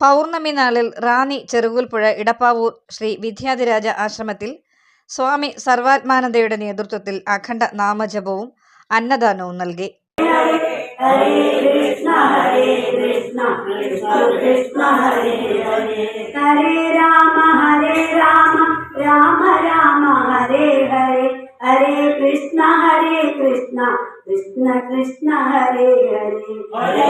പൗർണമി നാളിൽ റാന്നി ചെറുകുൽപ്പുഴ ഇടപ്പാവൂർ ശ്രീ വിദ്യാധിരാജ ആശ്രമത്തിൽ സ്വാമി സർവാത്മാനന്ദയുടെ നേതൃത്വത്തിൽ അഖണ്ഡ നാമജപവും അന്നദാനവും നൽകി. ഹരേ കൃഷ്ണ ഹരേ കൃഷ്ണ കൃഷ്ണ കൃഷ്ണ ഹരേ ഹരേ ഹരേ രാമ ഹരേ രാമ രാമ രാമ ഹരേ ഹരേ ഹരേ കൃഷ്ണ ഹരേ കൃഷ്ണ കൃഷ്ണ കൃഷ്ണ ഹരേ ഹരേ.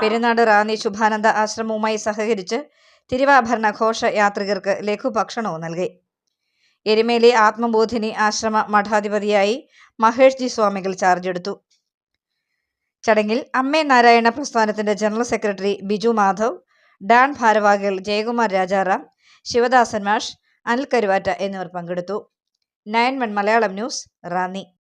പെരുന്നാട് റാന്നി ശുഭാനന്ദ ആശ്രമവുമായി സഹകരിച്ച് തിരുവാഭരണ ഘോഷ യാത്രികർക്ക് ലഘുഭക്ഷണവും നൽകി. എരുമേലി ആത്മബോധിനി ആശ്രമ മഠാധിപതിയായി മഹേഷ് ജി സ്വാമികൾ ചാർജ് എടുത്തു. ചടങ്ങിൽ അമ്മേ നാരായണ പ്രസ്ഥാനത്തിന്റെ ജനറൽ സെക്രട്ടറി ബിജു മാധവ് ഡാൻ ഭാരവാഹികൾ ജയകുമാർ രാജാറാം ശിവദാസൻ മാഷ് അനിൽ കരുവാറ്റ എന്നിവർ പങ്കെടുത്തു. Nine one Malayalam news Ranni.